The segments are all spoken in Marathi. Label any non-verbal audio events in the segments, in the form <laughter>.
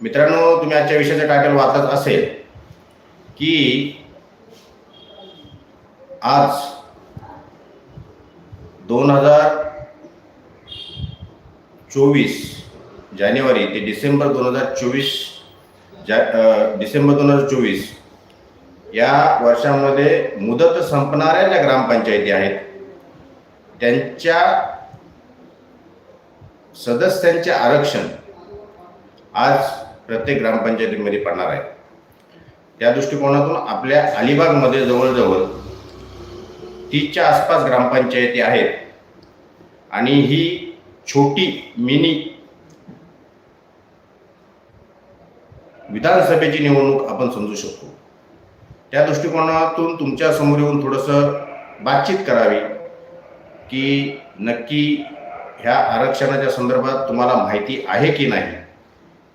मित्रांनो तुम्ही आजच्या विषयाचं टायटल वाचत असेल की आज दोन हजार चोवीस जानेवारी ते डिसेंबर दोन हजार चोवीस जा डिसेंबर दोन हजार चोवीस या वर्षामध्ये मुदत संपणाऱ्या ज्या ग्रामपंचायती आहेत. त्यांच्या सदस्यांचे आरक्षण आज प्रत्येक ग्रामपंचायतीमध्ये पडणार आहे. त्या दृष्टिकोनातून आपल्या अलिबागमध्ये जवळजवळ तीसच्या आसपास ग्रामपंचायती आहेत. आणि ही छोटी मिनी विधानसभेची निवडणूक आपण समजू शकतो. त्या दृष्टिकोनातून तुमच्यासमोर येऊन थोडंसं बातचीत करावी की नक्की ह्या आरक्षणाच्या संदर्भात तुम्हाला माहिती आहे की नाही?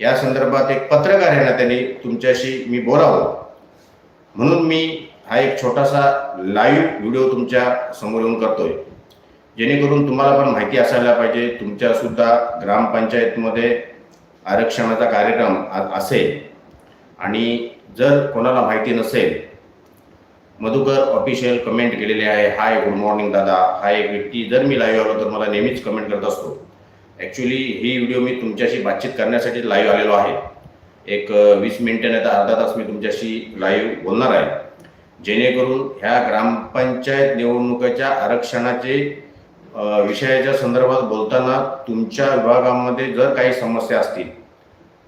या संदर्भात एक पत्रकार यांना त्यांनी तुमच्याशी मी बोलावं. म्हणून मी हा एक छोटासा लाईव्ह व्हिडिओ तुमच्यासमोर येऊन करतोय. जेणेकरून तुम्हाला पण माहिती असायला पाहिजे तुमच्या सुद्धा ग्रामपंचायतमध्ये आरक्षणाचा कार्यक्रम असेल. आणि जर कोणाला माहिती नसेल मधुकर ऑफिशियल कमेंट केलेले आहे हाय गुड मॉर्निंग दादा. हा एक व्यक्ती जर मी लाईव्ह आलो तर मला नेहमीच कमेंट करत असतो. ॲक्च्युली ही व्हिडिओ मी तुमच्याशी बातचीत करण्यासाठी लाईव्ह आलेलो आहे. एक वीस मिनिटं नाही तर अर्धा तास मी तुमच्याशी लाईव्ह बोलणार आहे. जेणेकरून ह्या ग्रामपंचायत निवडणुकीच्या आरक्षणाचे विषयाच्या संदर्भात बोलताना तुमच्या विभागामध्ये जर काही समस्या असतील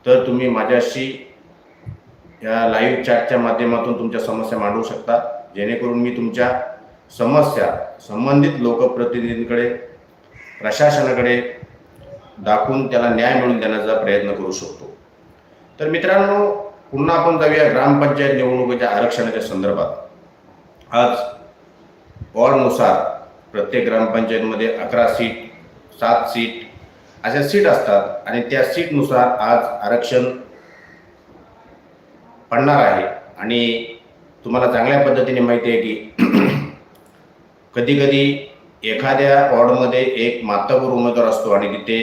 तर तुम्ही माझ्याशी या लाईव्ह चॅटच्या माध्यमातून तुमच्या समस्या मांडू शकता. जेणेकरून मी तुमच्या समस्या संबंधित लोकप्रतिनिधींकडे प्रशासनाकडे दाखवून त्याला न्याय मिळवून देण्याचा प्रयत्न करू शकतो. तर मित्रांनो पुन्हा आपण जाऊया ग्रामपंचायत निवडणुकीच्या आरक्षणाच्या संदर्भात. आज वॉर्डनुसार प्रत्येक ग्रामपंचायतमध्ये अकरा सीट सात सीट अशा सीट असतात आणि त्या सीटनुसार आज आरक्षण पडणार आहे. आणि तुम्हाला चांगल्या पद्धतीने माहिती आहे की <clears throat> कधी कधी एखाद्या वॉर्डमध्ये एक मातबर उमेदवार असतो आणि तिथे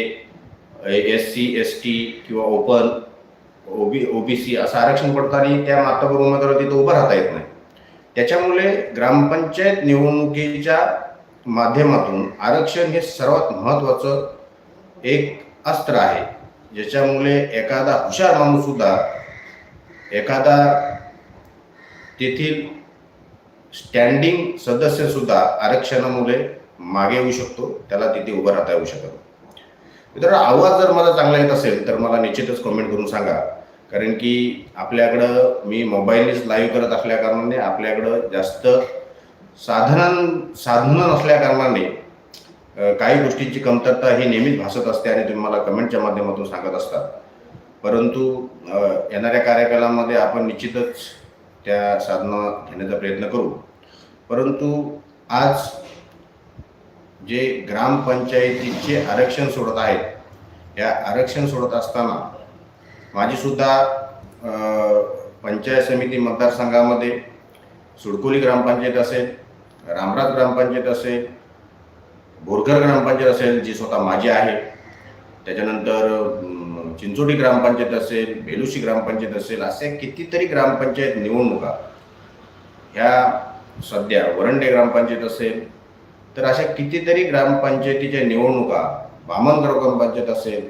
एस सी एस टी किंवा ओपन ओबी ओबीसी असं आरक्षण पडतं आणि त्या मातबर उमेदवार तिथे उभं राहता येत नाही. त्याच्यामुळे ग्रामपंचायत निवडणुकीच्या माध्यमातून आरक्षण हे सर्वात महत्त्वाचं एक अस्त्र आहे. ज्याच्यामुळे एखादा हुशार माणूससुद्धा एखादा तेथील स्टँडिंग सदस्यसुद्धा आरक्षणामुळे मागे येऊ शकतो त्याला तिथे उभं राहता येऊ शकत मित्रांनो आवाज जर मला चांगला येत असेल तर मला निश्चितच कमेंट करून सांगा. कारण की आपल्याकडं मी मोबाईलनेच लाईव्ह करत असल्या कारणाने आपल्याकडं जास्त साधनां साधनं नसल्या कारणाने काही गोष्टींची कमतरता ही नेहमीच भासत असते आणि तुम्ही मला कमेंटच्या माध्यमातून सांगत असतात. परंतु येणाऱ्या कार्यकालामध्ये आपण निश्चितच त्या साधनं घेण्याचा प्रयत्न करू. परंतु आज जे ग्रामपंचायतीचे आरक्षण सोडत आहेत या आरक्षण सोडत असताना माझीसुद्धा पंचायत समिती मतदारसंघामध्ये सुडकोली ग्रामपंचायत असेल रामराज ग्रामपंचायत असेल बोरकर ग्रामपंचायत असेल जी स्वतः माझी आहे त्याच्यानंतर चिंचोटी चिंचोडी ग्रामपंचायत असेल बेलुशी ग्रामपंचायत असेल असे कितीतरी ग्रामपंचायत निवडणुका ह्या सध्या वरंडे ग्रामपंचायत असेल तर अशा कितीतरी ग्रामपंचायतीच्या निवडणुका बामणगाव ग्रामपंचायत असेल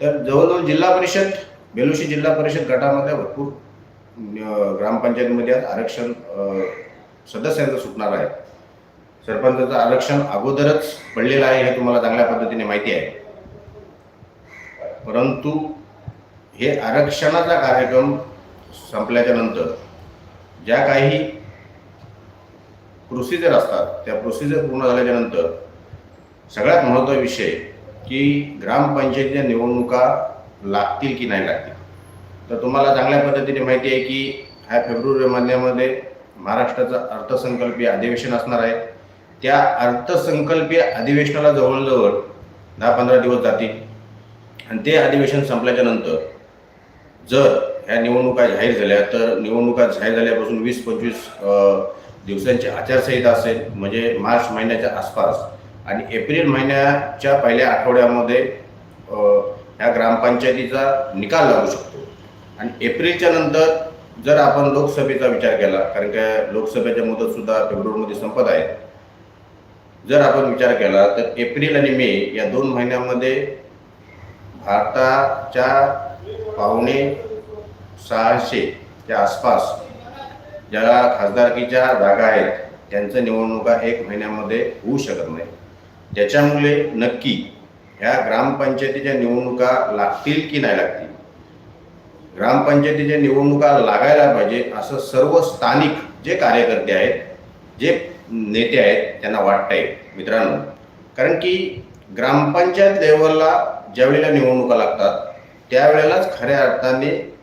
तर जवळजवळ जिल्हा परिषद बेलुशी जिल्हा परिषद गटामध्ये भरपूर ग्रामपंचायतीमध्ये आज आरक्षण सदस्यांचं सुटणार आहे. सरपंचाचं आरक्षण अगोदरच पडलेलं आहे हे तुम्हाला चांगल्या पद्धतीने माहिती आहे. परंतु हे आरक्षणाचा कार्यक्रम संपल्याच्या नंतर ज्या काही प्रोसिजर असतात त्या प्रोसिजर पूर्ण झाल्याच्यानंतर सगळ्यात महत्त्वाचा विषय की ग्रामपंचायतीच्या निवडणुका लागतील की नाही लागतील. तर तुम्हाला चांगल्या पद्धतीने माहिती आहे की ह्या फेब्रुवारी महिन्यामध्ये महाराष्ट्राचं अर्थसंकल्पीय अधिवेशन असणार आहे. त्या अर्थसंकल्पीय अधिवेशनाला जवळजवळ दहा पंधरा दिवस जातील. आणि ते अधिवेशन संपल्याच्या नंतर जर ह्या निवडणुका जाहीर झाल्या तर निवडणुका जाहीर झाल्यापासून वीस पंचवीस दिवसांची आचारसंहिता असेल म्हणजे मार्च महिन्याच्या आसपास. आणि एप्रिल महिन्याच्या पहिल्या आठवड्यामध्ये ह्या ग्रामपंचायतीचा निकाल लागू शकतो. आणि एप्रिलच्या नंतर जर आपण लोकसभेचा विचार केला कारण का लोकसभेच्या मुदतसुद्धा फेब्रुवारीमध्ये संपत आहे. जर आपण विचार केला तर एप्रिल आणि मे या दोन महिन्यामध्ये भारताच्या पावणे सहाशेच्या आसपास ज्या खासदारकीच्या जागा आहेत त्यांचं निवडणुका एक महिन्यामध्ये होऊ शकत नाही. त्याच्यामुळे नक्की ह्या ग्रामपंचायतीच्या निवडणुका लागतील की नाही लागतील? ग्रामपंचायतीच्या निवडणुका लागायला पाहिजे असं सर्व स्थानिक जे कार्यकर्ते आहेत जे नेते आहेत त्यांना वाटतंय मित्रांनो. कारण की ग्रामपंचायत लेवलला ज्यावेळेला निवडणुका लागतात त्यावेळेलाच खऱ्या अर्थाने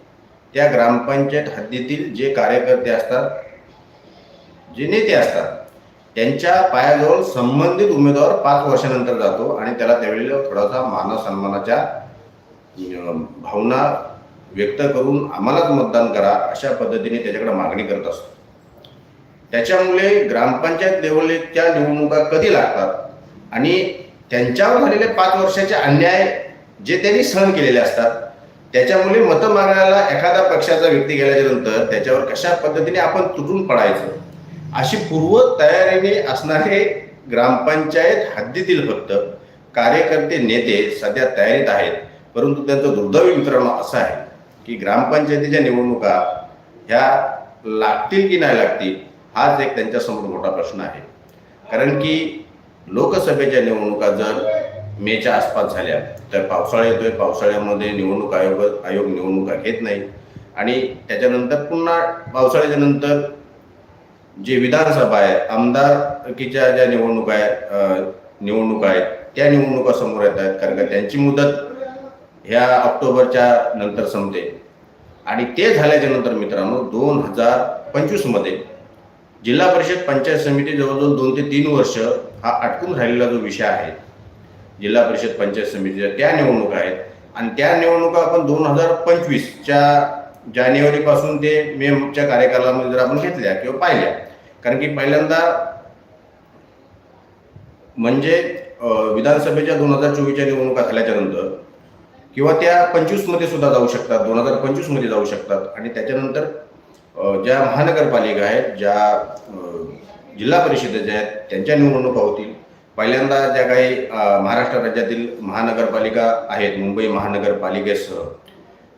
त्या ग्रामपंचायत हद्दीतील जे कार्यकर्ते असतात जे नेते असतात त्यांच्या पायाजवळ संबंधित उमेदवार पाच वर्षानंतर जातो आणि त्याला त्यावेळेला थोडासा मान सन्मानाच्या भावना व्यक्त करून आम्हालाच मतदान करा अशा पद्धतीने त्याच्याकडे मागणी करत असतो. त्याच्यामुळे ग्रामपंचायत लेवलच्या निवडणुका कधी लागतात आणि त्यांच्यावर झालेले पाच वर्षाचे अन्याय जे त्यांनी सहन केलेले असतात त्याच्यामुळे मतं मागायला एखाद्या पक्षाचा व्यक्ती गेल्याच्यानंतर त्याच्यावर कशा पद्धतीने आपण तुटून पडायचं? अशी पूर्व तयारीने असणारे ग्रामपंचायत हद्दीतील फक्त कार्यकर्ते नेते सध्या तयारीत आहेत. परंतु त्यांचं दुर्दैवी मित्रांनो असं आहे की ग्रामपंचायतीच्या निवडणुका ह्या लागतील की नाही लागतील हाच एक त्यांच्यासमोर मोठा प्रश्न आहे. कारण की लोकसभेच्या निवडणुका जर मेच्या आसपास झाल्या. तर पावसाळा येतोय पावसाळ्यामध्ये निवडणूक आयोग आयोग निवडणुका घेत नाही. आणि त्याच्यानंतर पुन्हा पावसाळ्याच्या नंतर जे विधानसभा आहे आमदारकीच्या ज्या निवडणुका आहेत निवडणुका आहेत त्या निवडणुका समोर येत आहेत. कारण का त्यांची मुदत ह्या ऑक्टोबरच्या नंतर संपते. आणि ते झाल्याच्यानंतर मित्रांनो दोन हजार पंचवीसमध्ये जिल्हा परिषद पंचायत समिती जवळजवळ दोन ते तीन वर्ष हा अटकून राहिलेला जो विषय आहे जिल्हा परिषद पंचायत समितीच्या त्या निवडणुका आहेत. आणि त्या निवडणुका आपण दोन हजार पंचवीसच्या जानेवारीपासून ते मेच्या कार्यकालामध्ये जर आपण घेतल्या किंवा पाहिल्या कारण की पहिल्यांदा म्हणजे विधानसभेच्या दोन हजार चोवीसच्या निवडणुका झाल्याच्यानंतर किंवा त्या पंचवीसमध्ये सुद्धा जाऊ शकतात दोन हजार पंचवीसमध्ये जाऊ शकतात. आणि त्याच्यानंतर ज्या महानगरपालिका आहेत ज्या जिल्हा परिषदेच्या आहेत त्यांच्या निवडणुका होतील. पहिल्यांदा ज्या काही महाराष्ट्र राज्यातील महानगरपालिका आहेत मुंबई महानगरपालिकेसह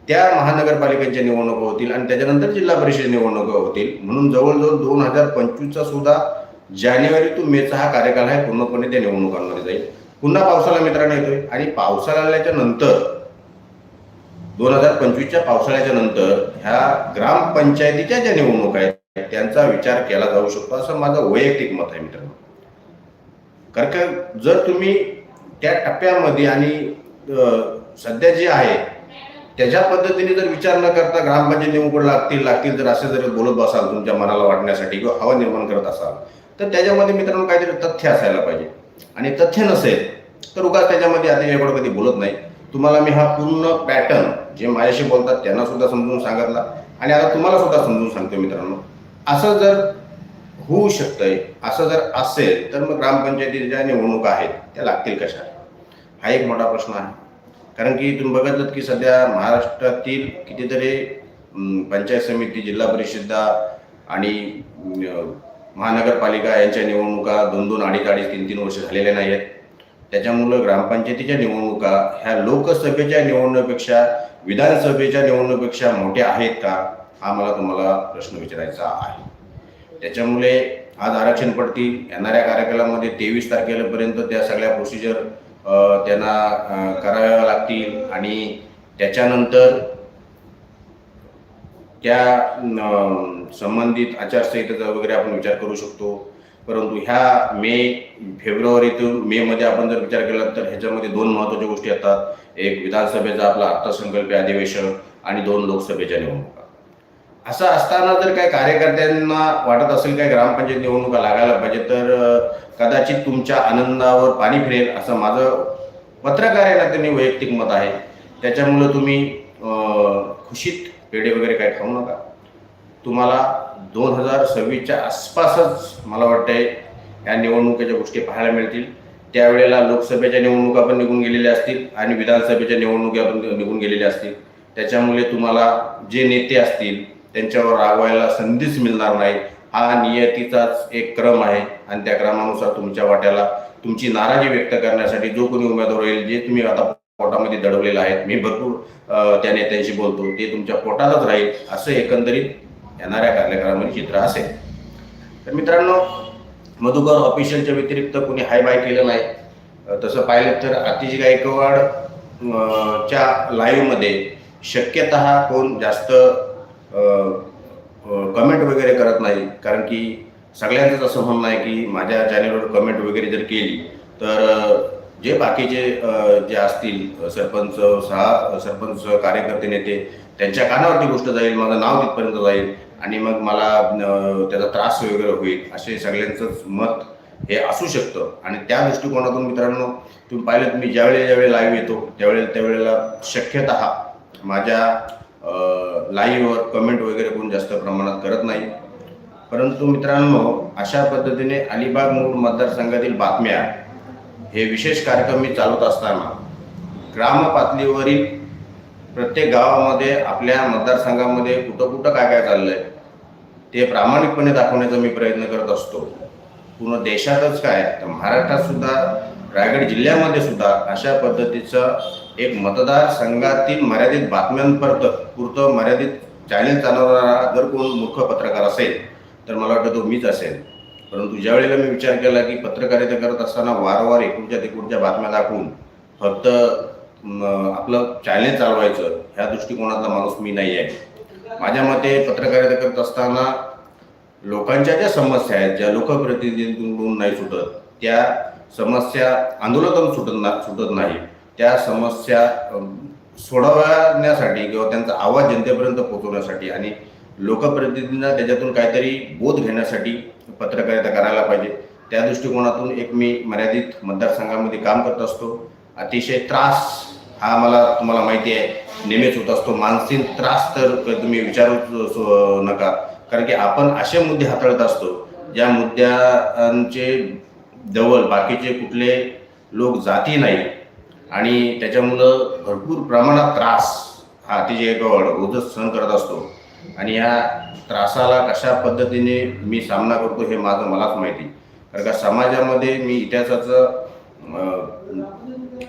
त्या महानगरपालिकांच्या निवडणुका होतील आणि त्याच्यानंतर जिल्हा परिषद निवडणुका होतील. म्हणून जवळजवळ दोन हजार पंचवीसचा सुद्धा जानेवारी टू मेचा हा कार्यकाल आहे पूर्णपणे त्या निवडणुकांमध्ये जाईल. पुन्हा पावसाळा मित्रांनो येतोय. आणि पावसाळा आल्याच्यानंतर दोन हजार पंचवीसच्या पावसाळ्याच्या नंतर ह्या ग्रामपंचायतीच्या ज्या निवडणुका आहेत त्यांचा विचार केला जाऊ शकतो असं माझं वैयक्तिक मत आहे मित्रांनो. कारण का जर तुम्ही त्या टप्प्यामध्ये आणि सध्या जे आहे त्याच्या पद्धतीने जर विचार न करता ग्रामपंचायत निवडणूक लागतील लागतील जर असे जर बोलत बसाल तुमच्या मनाला वाटण्यासाठी किंवा हवा निर्माण करत असाल तर त्याच्यामध्ये मित्रांनो काहीतरी तथ्य असायला पाहिजे. आणि तथ्य नसेल तर उगाच त्याच्यामध्ये आता याकडे कधी बोलत नाही. तुम्हाला मी हा पूर्ण पॅटर्न जे माझ्याशी बोलतात त्यांना सुद्धा समजून सांगितला. आणि आता तुम्हाला सुद्धा समजून सांगतो मित्रांनो. असं जर होऊ शकतंय. असं जर असेल तर मग ग्रामपंचायतीच्या ज्या निवडणुका आहेत त्या लागतील कशा? हा एक मोठा प्रश्न आहे. कारण की तुम्ही बघितलं की सध्या महाराष्ट्रातील कितीतरी पंचायत समिती जिल्हा परिषदा आणि महानगरपालिका यांच्या निवडणुका दोन दोन अडीच अडीच तीन तीन वर्ष झालेल्या नाही आहेत त्याच्यामुळं ग्रामपंचायतीच्या निवडणुका ह्या लोकसभेच्या निवडणुकीपेक्षा विधानसभेच्या निवडणुकीपेक्षा मोठ्या आहेत का? हा मला तुम्हाला प्रश्न विचारायचा आहे. त्याच्यामुळे आज आरक्षण पडतील येणाऱ्या कार्यकालामध्ये तेवीस तारखेपर्यंत त्या सगळ्या प्रोसिजर त्यांना कराव्या लागतील आणि त्याच्यानंतर त्या संबंधित आचारसंहितेचा वगैरे आपण विचार करू शकतो. परंतु ह्या मे फेब्रुवारीतून मेमध्ये आपण जर विचार केला तर ह्याच्यामध्ये दोन महत्त्वाच्या गोष्टी येतात. एक विधानसभेचा आपला अर्थसंकल्पीय अधिवेशन आणि दोन लोकसभेच्या निवडणुका. असं असताना जर काही कार्यकर्त्यांना वाटत असेल काय ग्रामपंचायत निवडणुका लागायला पाहिजे तर कदाचित तुमच्या आनंदावर पाणी फिरेल असं माझं पत्रकार आहे ना त्यांनी वैयक्तिक मत आहे. त्याच्यामुळं तुम्ही खुशीत पेढे वगैरे काही खाऊ नका. तुम्हाला दोन हजार सव्वीसच्या आसपासच मला वाटतंय या निवडणुकीच्या गोष्टी पाहायला मिळतील. त्यावेळेला लोकसभेच्या निवडणुका पण निघून गेलेल्या असतील आणि विधानसभेच्या निवडणुका पण निघून गेलेल्या असतील. त्याच्यामुळे तुम्हाला जे नेते असतील त्यांच्यावर रागवायला संधीच मिळणार नाही. हा नियतीचाच एक क्रम आहे. आणि त्या क्रमानुसार तुमच्या वाट्याला तुमची नाराजी व्यक्त करण्यासाठी जो कोणी उमेदवार होईल जे तुम्ही आता पोटामध्ये दडवलेलं आहे मी भरपूर त्या नेत्यांशी बोलतो ते तुमच्या पोटातच राहील असं एकंदरीत येणाऱ्या कार्यक्रमामध्ये चित्र असेल. तर मित्रांनो मधुकर ऑफिशियलच्या व्यतिरिक्त कोणी हाय बाय केलं नाही. तसं पाहिलं तर आतिश गायकवाड च्या लाईव्हमध्ये शक्यत कोण जास्त कमेंट वगैरे करत नाही. कारण की सगळ्यांचंच असं म्हणणं आहे की माझ्या चॅनेलवर कमेंट वगैरे जर केली तर जे बाकीचे जे असतील सरपंच सहा सरपंच कार्यकर्ते नेते त्यांच्या कानावरती गोष्ट जाईल माझं नाव तिथपर्यंत जाईल आणि मग मला त्याचा त्रास वगैरे होईल असे सगळ्यांचंच मत हे असू शकतं. आणि त्या दृष्टिकोनातून मित्रांनो तुम्ही पाहिलं मी ज्यावेळेला ज्यावेळी लाईव्ह येतो त्यावेळेला त्यावेळेला शक्यत माझ्या लाईव्हवर कमेंट वगैरे कोण जास्त प्रमाणात करत नाही. परंतु मित्रांनो अशा पद्धतीने अलिबाग मूळ मतदारसंघातील बातम्या हे विशेष कार्यक्रम मी चालवत असताना ग्रामपातळीवरील प्रत्येक गावामध्ये आपल्या मतदारसंघामध्ये कुठं कुठं काय काय चाललं आहे ते प्रामाणिकपणे दाखवण्याचा मी प्रयत्न करत असतो. पूर्ण देशातच काय तर महाराष्ट्रात सुद्धा रायगड जिल्ह्यामध्ये सुद्धा अशा पद्धतीचं एक मतदारसंघातील मर्यादित बातम्यांपर्यंत पुरतं मर्यादित चॅलेंज चालवणारा जर कोण मूर्ख पत्रकार असेल तर मला वाटतं तो मीच असेल. परंतु ज्या वेळेला मी विचार केला की पत्रकारिता करत असताना वारंवार एकूणच्या तिकडच्या बातम्या दाखवून फक्त आपलं चॅलेंज चालवायचं ह्या दृष्टिकोनातला माणूस मी नाही आहे. माझ्या मते पत्रकारिता करत असताना लोकांच्या ज्या समस्या आहेत ज्या लोकप्रतिनिधींकडून नाही सुटत त्या समस्या आंदोलनातून सुटत ना सुटत नाही. त्या समस्या सोडवण्यासाठी किंवा त्यांचा आवाज जनतेपर्यंत पोहोचवण्यासाठी आणि लोकप्रतिनिधींना त्याच्यातून काहीतरी बोध घेण्यासाठी पत्रकारिता करायला पाहिजे. त्या दृष्टिकोनातून एक मी मर्यादित मतदारसंघामध्ये काम करत असतो. अतिशय त्रास हा मला तुम्हाला माहिती आहे. नेहमीच होत असतो. मानसिक त्रास तर तुम्ही विचारू सो- नका. कारण की आपण असे मुद्दे हाताळत असतो. ज्या मुद्द्यांचे जवळ बाकीचे कुठले लोक जाती नाही आणि त्याच्यामुळं भरपूर प्रमाणात त्रास हा अतिशय गवळ रोजच सहन करत असतो. आणि या त्रासाला कशा पद्धतीने मी सामना करतो हे माझं मलाच माहिती. कारण का समाजामध्ये मी इतिहासाचं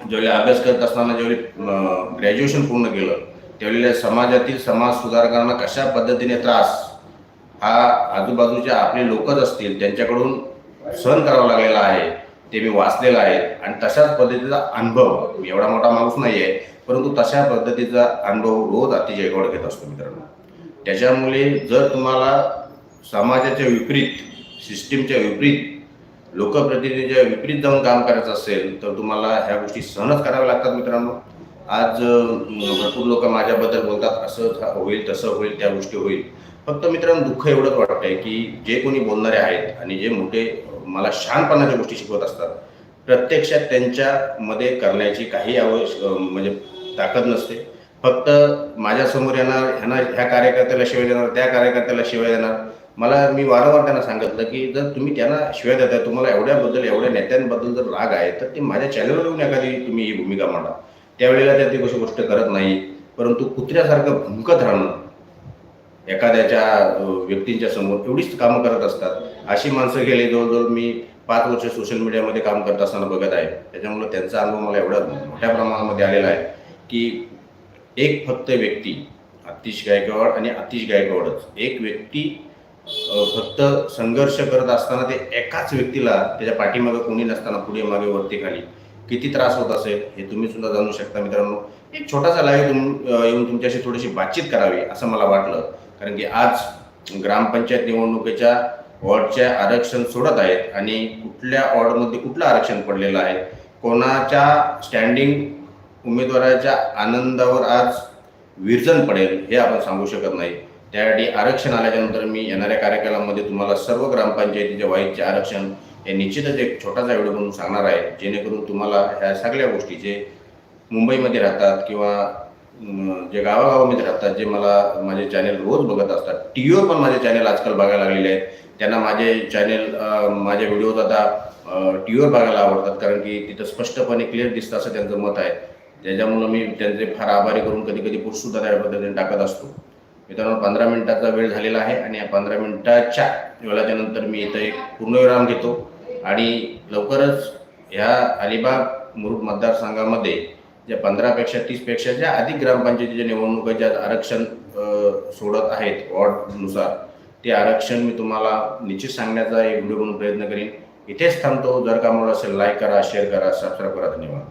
ज्यावेळी अभ्यास करत असताना ज्यावेळी ग्रॅज्युएशन पूर्ण केलं त्यावेळेला समाजातील समाज सुधारकांना कशा पद्धतीने त्रास हा आजूबाजूचे आपले लोकच असतील त्यांच्याकडून सहन करावा लागलेला आहे. ते मी वाचलेलं आहे. आणि तशाच पद्धतीचा अनुभव एवढा मोठा माणूस नाही आहे परंतु तशा पद्धतीचा अनुभव रोज अतिशय गौड घेत असतो मित्रांनो. त्याच्यामुळे जर तुम्हाला समाजाच्या विपरीत सिस्टीमच्या विपरीत लोकप्रतिनिधीच्या विपरीत जाऊन काम करायचं असेल तर तुम्हाला ह्या गोष्टी सहनच कराव्या लागतात मित्रांनो. आज भरपूर लोक माझ्याबद्दल बोलतात असं होईल तसं होईल त्या गोष्टी होईल. फक्त मित्रांनो दुःख एवढंच वाटतंय की जे कोणी बोलणारे आहेत आणि जे मोठे मला शहाणपणाच्या गोष्टी शिकवत असतात. प्रत्यक्षात त्यांच्यामध्ये करण्याची काही आवश्यक म्हणजे ताकद नसते. फक्त माझ्यासमोर येणार ह्यांना ह्या कार्यकर्त्याला शिवाय देणार त्या कार्यकर्त्याला शिवाय देणार. मला मी वारंवार त्यांना सांगितलं की जर तुम्ही त्यांना शिवाय देताय तुम्हाला एवढ्याबद्दल एवढ्या नेत्यांबद्दल जर राग आहे तर ते माझ्या चॅनलवर येऊन एखादी तुम्ही ही भूमिका मांडा. त्यावेळेला त्या ती कशी गोष्ट करत नाही. परंतु कुत्र्यासारखं भुंकत राहणं एखाद्याच्या व्यक्तींच्या समोर एवढीच कामं करत असतात. अशी माणसं गेली जवळजवळ मी पाच वर्ष सोशल मीडियामध्ये काम करत असताना बघत आहे. त्याच्यामुळे त्यांचा अनुभव मला एवढा मोठ्या प्रमाणामध्ये आलेला आहे की एक फक्त व्यक्ती आतिश गायकवाड आणि आतिश गायकवाडच. एक व्यक्ती फक्त संघर्ष करत असताना ते एकाच व्यक्तीला त्याच्या पाठीमागे कोणी नसताना पुढे मागे वरती खाली किती त्रास होत असेल हे तुम्ही सुद्धा जाणू शकता मित्रांनो. एक छोटासा लाईव्ह तुम येऊन तुमच्याशी थोडीशी बातचीत करावी असं मला वाटलं. कारण की आज ग्रामपंचायत निवडणुकीच्या वॉर्डचे आरक्षण सोडत आहेत आणि कुठल्या वॉर्डमध्ये कुठलं आरक्षण पडलेलं आहे? कोणाच्या स्टँडिंग उमेदवाराच्या आनंदावर आज विरजन पडेल हे आपण सांगू शकत नाही. त्यासाठी आरक्षण आल्याच्यानंतर मी येणाऱ्या कार्यकालामध्ये तुम्हाला सर्व ग्रामपंचायतीच्या वाईटचे आरक्षण हे निश्चितच एक छोटासा व्हिडिओ म्हणून सांगणार आहे. जेणेकरून तुम्हाला ह्या सगळ्या गोष्टी जे मुंबईमध्ये राहतात किंवा जे गावागावामध्ये राहतात जे मला माझे चॅनेल रोज बघत असतात टी व्हीवर पण माझे चॅनेल आजकाल बघायला लागलेले आहेत. त्यांना माझे चॅनेल माझे व्हिडिओज आता टी व्हीवर बघायला आवडतात कारण की तिथं स्पष्टपणे क्लिअर दिसतं असं त्यांचं मत आहे. त्याच्यामुळं मी त्यांचे फार आभारी करून कधी कधी पोस्टसुद्धा त्या पद्धतीने टाकत असतो. मित्रांनो पंधरा मिनिटाचा वेळ झालेला आहे आणि या पंधरा मिनिटाच्या वेळाच्या नंतर मी इथं एक पूर्णविराम घेतो. आणि लवकरच ह्या अलिबाग मुरुड मतदारसंघामध्ये ज्या पंधरापेक्षा तीसपेक्षा ज्या अधिक ग्रामपंचायतीच्या निवडणुकाच्या आरक्षण सोडत आहेत वॉर्डनुसार ते आरक्षण मी तुम्हाला निश्चित सांगण्याचा एक व्हिडिओ म्हणून प्रयत्न करीन. इथेच थांबतो. जर का मला असेल लाईक करा शेअर करा सबस्क्राईब करा. धन्यवाद.